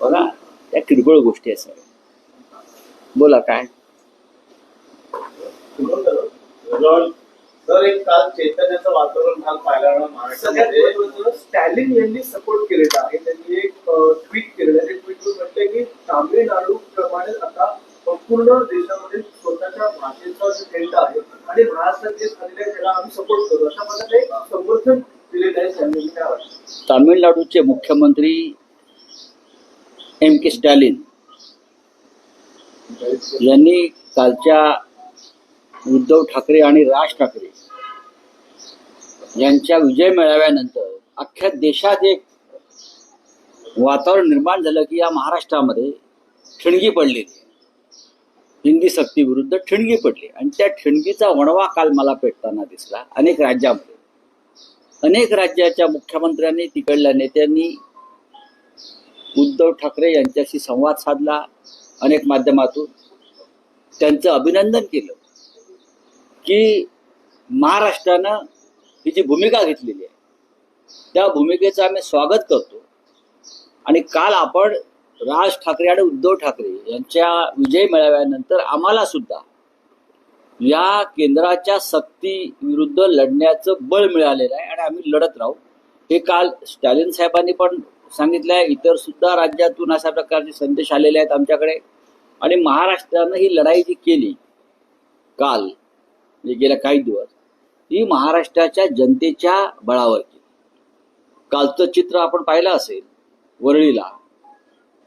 बघा त्या किरकोळ गोष्टी आहेत सगळ्या. बोला काय? एक काल चैतन्याचं वातावरण काल पाहायला महाराष्ट्रामध्ये स्टॅलिन यांनी सपोर्ट केलेला आहे. त्यांनी एक ट्विट केलेलं आहे. ट्विटवर म्हटलंय की तामिळनाडू प्रमाणे आता संपूर्ण देशामध्ये स्वतःच्या भाषेचा जो ट्रेंड आहे आणि महाराष्ट्रात जे झालेलं त्याला आम्ही सपोर्ट करू. अशा प्रकारे समर्थन दिलेलं आहे त्यांनी काय वाटतं तामिळनाडूचे मुख्यमंत्री एम के स्टॅलिन यांनी कालच्या उद्धव ठाकरे आणि राज ठाकरे यांच्या विजय मेळाव्यानंतर अख्ख्या देशात एक वातावरण निर्माण झालं की या महाराष्ट्रामध्ये ठिणगी पडलेली हिंदी सक्तीविरुद्ध ठिणगी पडली आणि त्या ठिणगीचा वणवा काल मला पेटताना दिसला अनेक राज्यामध्ये. अनेक राज्याच्या मुख्यमंत्र्यांनी तिकडल्या नेत्यांनी उद्धव ठाकरे यांच्याशी संवाद साधला अनेक माध्यमातून. त्यांचं अभिनंदन केलं की महाराष्ट्रानं ही जी भूमिका घेतलेली आहे त्या भूमिकेचं आम्ही स्वागत करतो. आणि काल आपण राज ठाकरे आणि उद्धव ठाकरे यांच्या विजय मेळाव्यानंतर आम्हाला सुद्धा या केंद्राच्या सक्ती विरुद्ध लढण्याचं बळ मिळालेलं आहे आणि आम्ही लढत राहू. हे काल स्टॅलिन साहेबांनी पण सांगितलं आहे इतर सुद्धा राज्यातून अशा प्रकारचे संदेश आलेले आहेत आमच्याकडे. आणि महाराष्ट्रानं ही लढाई जी केली काल म्हणजे गेल्या काही दिवस ही महाराष्ट्राच्या जनतेच्या बळावर केली. कालचं चित्र आपण पाहिलं असेल वरळीला.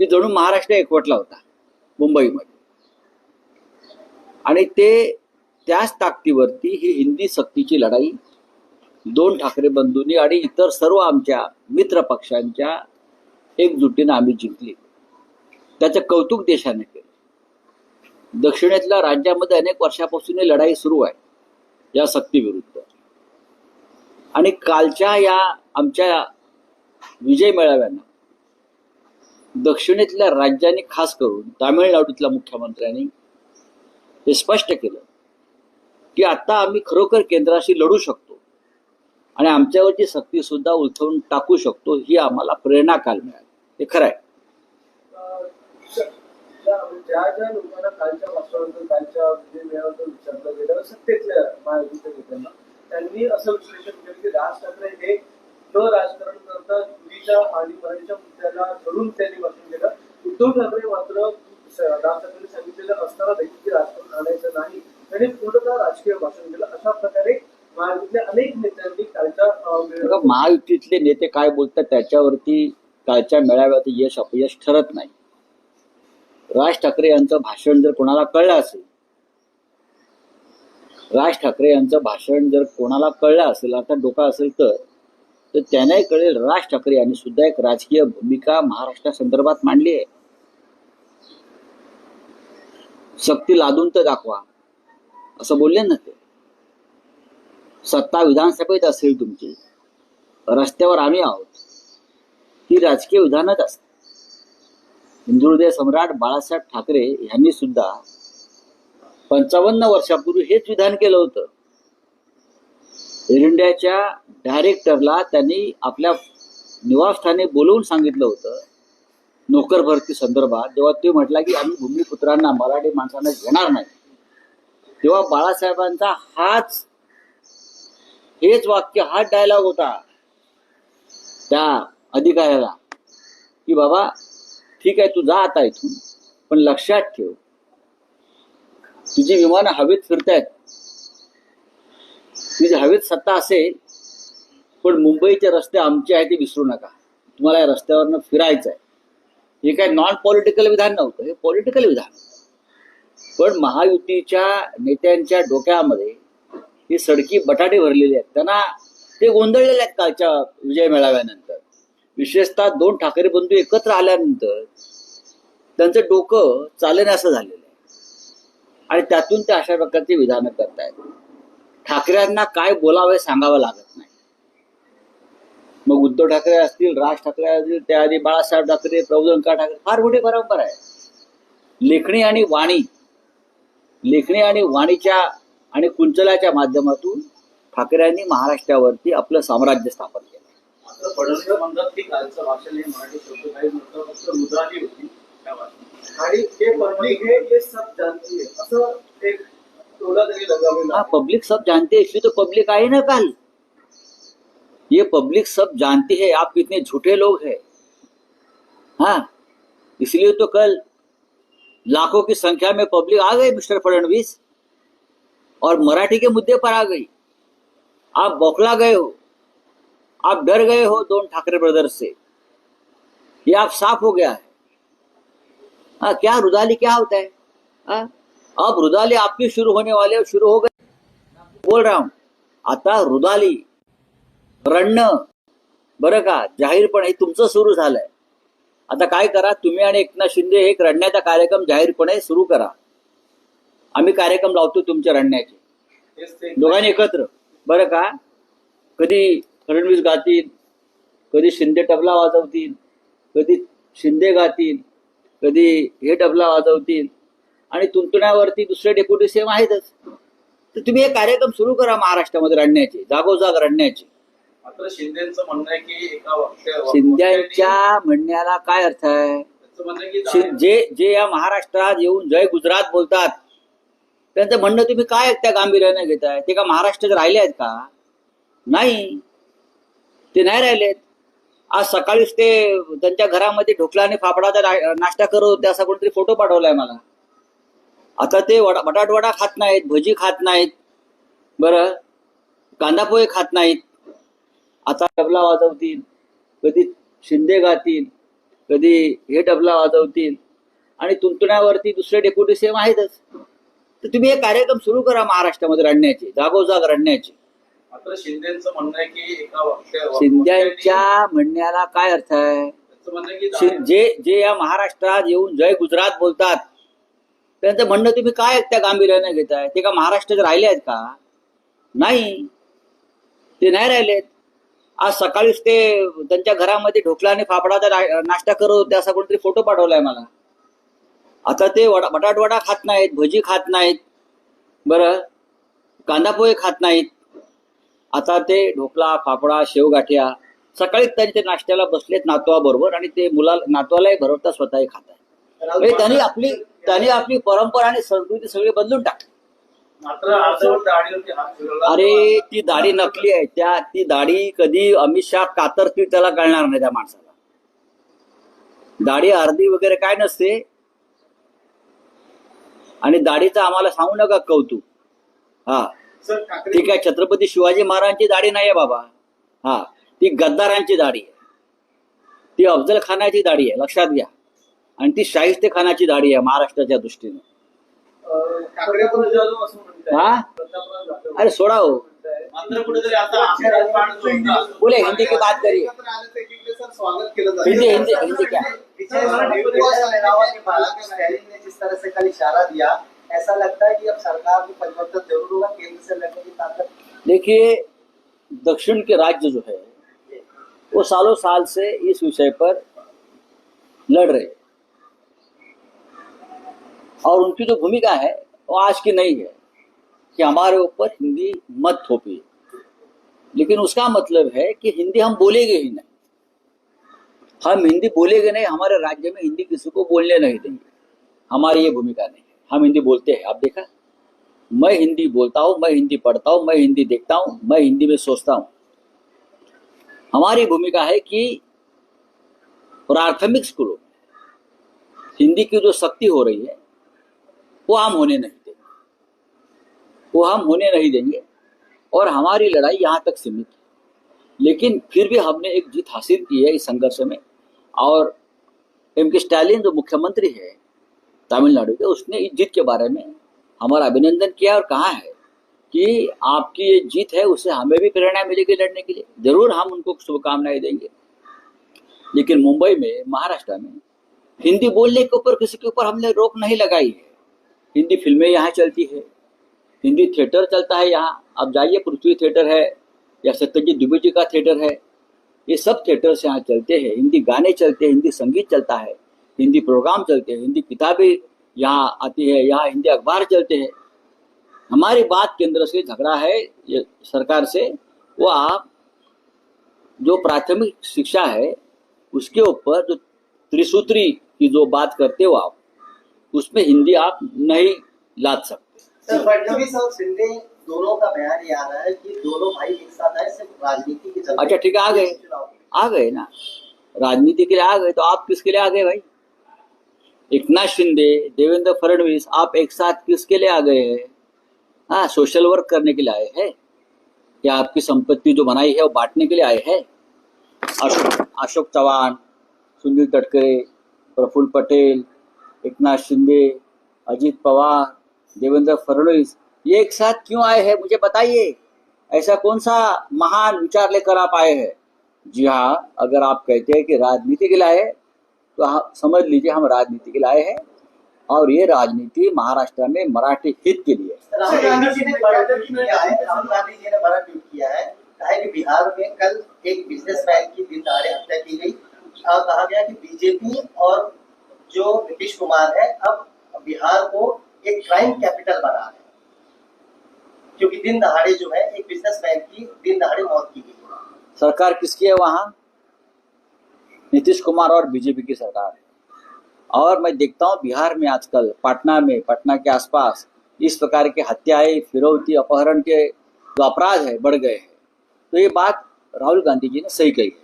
की जणू महाराष्ट्र एकवटला होता मुंबईमध्ये. आणि ते त्याच ताकदीवरती ही हिंदी सक्तीची लढाई दोन ठाकरे बंधूंनी आणि इतर सर्व आमच्या मित्र पक्षांच्या एकजुटीनं आम्ही जिंकली. त्याचं कौतुक देशाने केलं. दक्षिणेतल्या राज्यामध्ये अनेक वर्षापासून लढाई सुरू आहे या सक्तीविरुद्ध. आणि कालच्या या आमच्या विजय मेळाव्यानं दक्षिणेतल्या राज्यांनी खास करून तामिळनाडूतल्या मुख्यमंत्र्यांनी हे स्पष्ट केलं की आता आम्ही खरोखर केंद्राशी लढू शकतो. आणि आमच्यावरची सक्ती सुद्धा उलथवून टाकू शकतो ही आम्हाला प्रेरणा काल मिळाली. हे खरं आहे. ज्या ज्या लोकांना कालच्या भाषणाबद्दल कालच्या म्हणजे मेळाव्याबद्दल विचारलं गेलं सत्तेतल्या महायुतीच्या नेत्यांना त्यांनी असं विश्लेषण केलं की राज ठाकरे हे न राजकारण करता युतीच्या आणि मराठीच्या मुद्द्याला धरून त्यांनी भाषण केलं. उद्धव ठाकरे मात्र राज ठाकरे सांगितलेलं असताना देखील राजकारण आणायचं नाही. त्यांनी पूर्णतः राजकीय भाषण केलं. अशा प्रकारे महायुतीतल्या अनेक नेत्यांनी कालच्या अं, बघा, मेळाव्यात महायुतीतले नेते काय बोलतात त्याच्यावरती कालच्या मेळाव्यात यश अपयश ठरत नाही. राज ठाकरे यांचं भाषण जर कोणाला कळलं असेल राज ठाकरे यांचं भाषण जर कोणाला कळलं असेल आता डोका असेल तर तर त्यांनाही कळेल राज ठाकरे यांनी सुद्धा एक राजकीय भूमिका महाराष्ट्रासंदर्भात मांडली आहे. सक्ती लादून तर दाखवा असं बोलले ना ते. सत्ता विधानसभेत असेल तुमची. रस्त्यावर आम्ही आहोत. ही राजकीय विधानच असतात हिंदुहृदय सम्राट बाळासाहेब ठाकरे यांनी सुद्धा पंचावन्न वर्षापूर्वी हेच विधान केलं होतं. एअर इंडियाच्या डायरेक्टरला त्यांनी आपल्या निवासस्थानी बोलवून सांगितलं होतं. नोकर भरती संदर्भात जेव्हा ते म्हटला की आम्ही भूमिपुत्रांना मराठी माणसांना घेणार नाही तेव्हा बाळासाहेबांचा हाच हेच वाक्य हाच डायलॉग होता. त्या अधिकाऱ्याला की बाबा ठीक आहे तू जा आता इथून पण लक्षात ठेव. तुझी विमानं हवेत फिरतायत. तुझी हवेत सत्ता असेल पण मुंबईचे रस्ते आमचे आहे ते विसरू नका. तुम्हाला या रस्त्यावरनं फिरायचं आहे हे काय नॉन पॉलिटिकल विधान नव्हतं हे पॉलिटिकल विधान. पण महायुतीच्या नेत्यांच्या डोक्यामध्ये ही सडकी बटाटे भरलेले आहेत. त्यांना ते गोंधळलेले आहेत कालच्या विजय मेळाव्यानंतर. विशेषतः दोन ठाकरे बंधू एकत्र आल्यानंतर त्यांचं डोकं चालण्यास झालेलं आहे. आणि त्यातून ते अशा प्रकारची विधानं करतायत. ठाकरेंना काय बोलावे सांगावं लागत नाही. मग उद्धव ठाकरे असतील राज ठाकरे असतील त्याआधी बाळासाहेब ठाकरे प्रबोधनकार ठाकरे फार मोठी परंपरा आहे. लेखणी आणि वाणी लेखणी आणि वाणीच्या आणि कुंचलाच्या माध्यमातून ठाकरेंनी महाराष्ट्रावरती आपलं साम्राज्य स्थापन केलं. मात्र फडणवीस म्हणतात की कालचं भाषण हे हे पब्लिक हे ये सब जानती है असं एक टोला तरी लगावेला हाँ पब्लिक सब जानते हैं इसलिए तो पब्लिक आई ना कल. ये पब्लिक सब जानती है आप कितने झूठे लोग हैं. हाँ इसलिए तो कल लाखों की संख्या में पब्लिक आ गई मिस्टर फडणवीस. और मराठी के मुद्दे पर आ गई। आप बौखला गए हो। आप डर गए हो दोन ठाकरे ब्रदर्स से। ये आप साफ हो गया है। आ, क्या रुदाली क्या होता है? आ, अब रुदाली आपकी शुरू होने वाले हो शुरू हो गए। बोल रहा हूं आता रुदाली रडणं बरं का जाहीरपणे हे तुमचं सुरू झालंय. आता काय करा तुम्ही आणि एकनाथ शिंदे एक रडण्याचा कार्यक्रम जाहीरपणे सुरू करा. आम्ही कार्यक्रम लावतो तुमच्या रडण्याचे. दोघांनी एकत्र. बरं का? कधी फडणवीस गातील कधी शिंदे तबला वाजवतील कधी शिंदे गातील कधी हे तबला वाजवतील. आणि तुंतुण्यावरती दुसरे डेप्युटी सेम आहेतच. तर तुम्ही हे कार्यक्रम सुरू करा महाराष्ट्रामध्ये रडण्याचे जागोजाग रडण्याचे. मात्र शिंदेचं म्हणणं आहे की एका वक्त्या- शिंद्यांच्या म्हणण्याला काय अर्थ आहे? जे जे या महाराष्ट्रात येऊन जय गुजरात बोलतात त्यांचं म्हणणं तुम्ही काय त्या गांभीर्याने घेताय? ते का महाराष्ट्रात राहिले आहेत का? नाही. ते नाही राहिलेत आज सकाळीच ते त्यांच्या घरामध्ये ढोकला आणि फाफडाचा नाश्ता करत होते असा कोणतरी फोटो पाठवलाय मला. आता ते वडा बटाटवडा खात नाहीत भजी खात नाहीत. बरं? कांदा पोहे खात नाहीत. आता तबला वाजवतील. कधी शिंदे गातील कधी हे तबला वाजवतील. आणि तुंतुण्यावरती दुसरे डेप्युटी सेम आहेतच. तर तुम्ही हे कार्यक्रम सुरू करा महाराष्ट्रामध्ये रडण्याचे जागोजाग रडण्याचे. मात्र शिंदेचं म्हणणं आहे की एका वक्त्या- शिंद्यांच्या म्हणण्याला काय अर्थ आहे? त्यांचं म्हणणं आहे की शि- जे जे या महाराष्ट्रात येऊन जय गुजरात बोलतात त्यांचं म्हणणं तुम्ही काय त्या गांभीर्याने घेताय? ते का महाराष्ट्रात राहिले आहेत का? नाही. ते नाही राहिलेत आज सकाळीच ते त्यांच्या घरामध्ये ढोकळा आणि फाफडाचा नाश्ता करत होते असा कोणतरी फोटो पाठवलाय मला. आता ते वडा बटाट वडा खात नाहीत भजी खात नाहीत बरं कांदा पोहे खात नाहीत. आता ते ढोकळा फाफडा शेवगाठ्या सकाळी त्यांच्या नाश्त्याला बसलेत नातवाबरोबर आणि ते मुला नातवालाही भरवता स्वतःही खात आहे म्हणजे त्यांनी आपली त्यांनी आपली परंपरा आणि संस्कृती सगळी बदलून टाकली. अरे ती दाढी नकली आहे. त्या ती दाढी कधी अमित शहा कातरतील त्याला कळणार नाही त्या माणसाला. दाढी अर्धी वगैरे काय नसते आणि दाढीचं आम्हाला सांगू नका कौतुक. हा. ती काय छत्रपती शिवाजी महाराजांची दाढी नाही आहे बाबा. हा. ती गद्दारांची दाढी आहे. ती अफजल खानाची दाढी आहे लक्षात घ्या. आणि ती शाहिस्ते खानाची दाढी आहे महाराष्ट्राच्या दृष्टीने. हा? अरे सोडा हो बोले हिंदी की बात करिए. हिंदी हिंदी हिंदी क्या जिस तरह से कल इशारा दिया ऐसा लगता है कि अब सरकार को परिवर्तन ज़रूर होगा केंद्र से लड़ने की ताकत देखिए दक्षिण के राज्य जो है वो सालों साल से इस विषय पर लड़ रहे हैं। और उनकी जो भूमिका है, वो आज की नहीं है कि हमारे ऊपर हिंदी मत थोपी। लेकिन उसका मतलब है कि हिंदी हम बोलेंगे ही नहीं। हम हिंदी बोलेंगे नहीं, हमारे राज्य में हिंदी किसी को बोलने नहीं देंगे। हमारी ये भूमिका नहीं है। हम हिंदी बोलते हैं। आप देखा? मैं हिंदी बोलता हूँ, मैं हिंदी पढ़ता हूँ, मैं हिंदी देखता हूँ, मैं हिंदी में सोचता हूँ। हमारी भूमिका है कि प्राथमिक स्कूलों में हिंदी की जो शक्ति हो रही है वो हम होने नहीं देंगे। वो हम होने नहीं देंगे। और हमारी लड़ाई यहाँ तक सीमित है। लेकिन फिर भी हमने एक जीत हासिल की है इस संघर्ष में। और एम के स्टालिन जो मुख्यमंत्री है तमिलनाडु के, उसने इस जीत के बारे में हमारा अभिनंदन किया और कहा है कि आपकी ये जीत है, उससे हमें भी प्रेरणा मिलेगी लड़ने के लिए। ज़रूर हम उनको शुभकामनाएँ देंगे। लेकिन मुंबई में, महाराष्ट्र में हिंदी बोलने के ऊपर, किसी के ऊपर हमने रोक नहीं लगाई है। हिंदी फ़िल्में यहाँ चलती है। हिंदी थिएटर चलता है यहाँ। अब जाइए, पृथ्वी थिएटर है या सत्यजीत दुबे जी का थिएटर है। ये सब थिएटर्स यहाँ चलते हैं। हिंदी गाने चलते हैं, हिंदी संगीत चलता है, हिंदी प्रोग्राम चलते हैं, हिंदी किताबें यहाँ आती है, यहाँ हिंदी अखबार चलते हैं। हमारी बात केंद्र से झगड़ा है, ये सरकार से। वो आप जो प्राथमिक शिक्षा है, उसके ऊपर जो त्रिसूत्री की जो बात करते हो आप उसमें हिंदी आप नहीं लाद सकते। सर फडणवीस और शिंदे दोनों का बयान ये आ रहा है कि दोनों भाई एक साथ आए सिर्फ़ राजनीति के चलते। अच्छा ठीक है आ गए। आ गए ना? राजनीति के लिए आ गए तो आप किसके लिए आ गए भाई? एकनाथ शिंदे देवेंद्र फडणवीस आप एक साथ किसके लिए आ गए हैं? हाँ सोशल वर्क करने के लिए आए हैं? या आपकी संपत्ति जो बनाई है वो बांटने के लिए आए हैं? अशोक अशोक चौहान सुनील तटकरे प्रफुल्ल पटेल एकनाथ शिंदे, अजीत पवार, देवेंद्र फडणवीस, ये एक साथ क्यों आए हैं? मुझे बताइए। ऐसा कौन सा महान विचार लेकर आप आए हैं? जी हाँ अगर आप कहते हैं कि राजनीति के लिए तो आप समझ लीजिए हम राजनीति के लिए हैं। और ये राजनीति महाराष्ट्र में मराठी हित के लिए है। है है। कि बिहार में कल एक बिजनेसमैन की दहाड़े हत्या की गई कहा गया कि बीजेपी और जो नीतीश कुमार है, अब बिहार को एक क्राइम कैपिटल बना है। क्योंकि दिन दहाड़े जो है, एक बिजनेसमैन की दिन दहाड़े मौत की गई सरकार किसकी है वहाँ? नीतीश कुमार और बीजेपी की सरकार है। और मैं देखता हूँ बिहार में आजकल, पटना में, पटना के आसपास, इस प्रकार के हत्याएँ, फिरौती, अपहरण के जो अपराध है, बढ़ गए हैं। तो ये बात राहुल गांधी जी ने सही कही है।